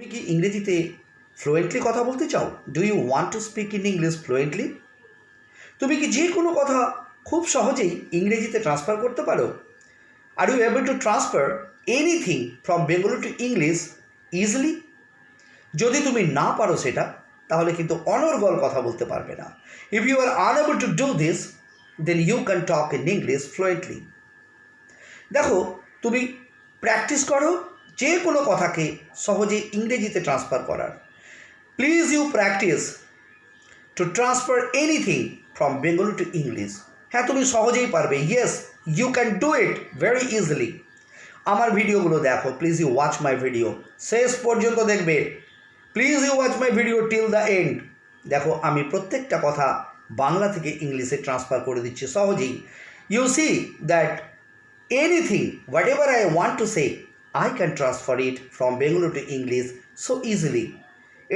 তুমি কি ইংরেজিতে ফ্লুয়েন্টলি কথা বলতে চাও? Do you want to speak in English fluently তুমি কি যে কোনো কথা খুব সহজেই ইংরেজিতে ট্রান্সফার করতে পারো? Are you able to transfer anything from Bengali to English easily যদি তুমি না পারো সেটা, তাহলে কিন্তু অনর্গল কথা বলতে পারবে না। If you are unable to do this then you can talk in English fluently দেখো, তুমি প্র্যাকটিস করো যে কোনো কথাকে সহজে ইংরেজিতে ট্রান্সফার করার। Please you practice to transfer anything from Bengali to English হ্যাঁ তুমি সহজেই পারবে। Yes you can do it very easily আমার ভিডিওগুলো দেখো। Please you watch my video শেষ পর্যন্ত দেখবে। Please you watch my video till the end দেখো, আমি প্রত্যেকটা কথা বাংলা থেকে ইংলিশে ট্রান্সফার করে দিচ্ছি সহজেই। You see that anything whatever I want to say I can transfer it from Bengali to English so easily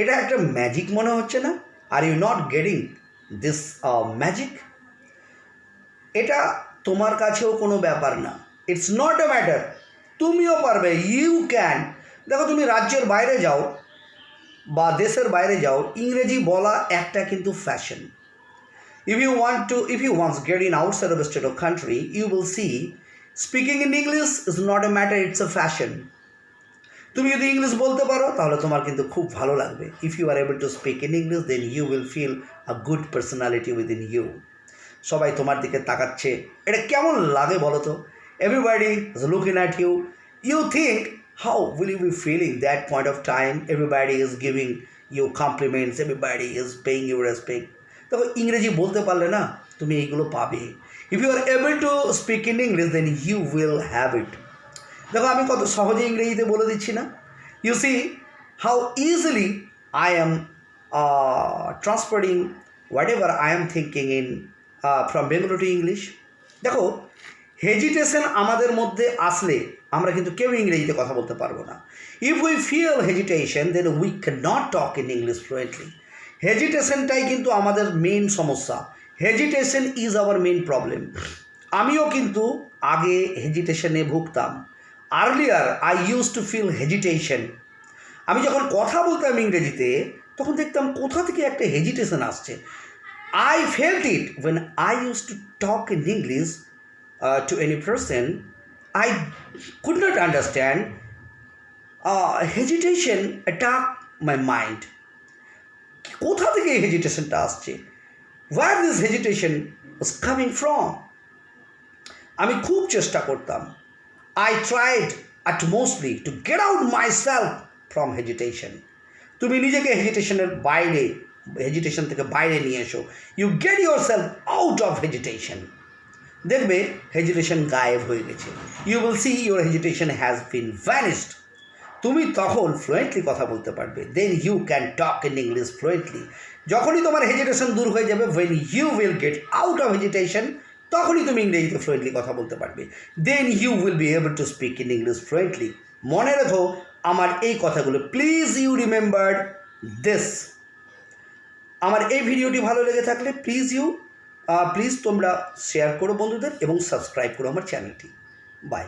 এটা একটা ম্যাজিক মনে হচ্ছে না? Are you not getting this magic এটা তোমার কাছেও কোনো ব্যাপার না। ইটস নট এ ম্যাটার তুমিও পারবে। ইউ ক্যান দেখো, তুমি রাজ্যের বাইরে যাও বা দেশের বাইরে যাও, ইংরেজি বলা একটা কিন্তু fashion if you want to, if you once get in outside of a state of country, you will see speaking in english is not a matter, it's a fashion. তুমি যদি ইংলিশ বলতে পারো, তাহলে তোমার কিন্তু খুব ভালো লাগবে। If you are able to speak in English then you will feel a good personality within you সবাই তোমার দিকে তাকাচ্ছে। এটা কেমন লাগে বলো তো? Everybody is looking at you you think how will you be feeling that point of time everybody is giving you compliments everybody is paying you respect দেখো, ইংরেজি বলতে পারলে না তুমি এইগুলো পাবে। If you are able to speak in English then you will have it দেখো, আমি কত সহজে ইংরেজিতে বলে দিচ্ছি না। You see how easily I am transferring whatever I am thinking in from Bengali to English দেখো হেজিটেশন আমাদের মধ্যে আসলে আমরা কিন্তু কেউ ইংরেজিতে কথা বলতে পারব না। If we feel hesitation then we can not talk in English fluently হেজিটেশনটাই কিন্তু আমাদের মেন সমস্যা। Hesitation is our main problem আমিও কিন্তু আগে হেজিটেশনে ভুগতাম। Earlier I use to feel hesitation আমি যখন কথা বলতাম ইংরেজিতে, তখন দেখতাম কোথা থেকে একটা হেজিটেশন আসছে। I felt it when I use to talk in English to any person I could not understand hesitation attack my mind কোথা থেকে এই হেজিটেশনটা আসছে? Where this hesitation was coming from আমি খুব চেষ্টা করতাম। I tried at mostly to get out myself from hesitation তুমি নিজেকে হেজিটেশনের বাইরে হেজিটেশন থেকে বাইরে নিয়ে এসো। You get yourself out of hesitation দেখবে হেজিটেশন গায়েব হয়ে গেছে। You will see your hesitation has been vanished তুমি তখন ফ্লুয়েন্টলি কথা বলতে পারবে। Then you can talk in English fluently যখনই তোমার হেজিটেশন দূর হয়ে যাবে when you will get out of hesitation তখনই তুমি ইংরেজিতে ফ্লুয়েন্টলি কথা বলতে পারবে। Then you will be able to speak in English fluently মনে রেখো, আমার এই কথাগুলো প্লিজ ইউ রিমেম্বার দিস আমার এই ভিডিওটি ভালো লেগে থাকলে প্লিজ ইউ প্লিজ তোমরা শেয়ার করো বন্ধুদের এবং সাবস্ক্রাইব করো আমার চ্যানেলটি বাই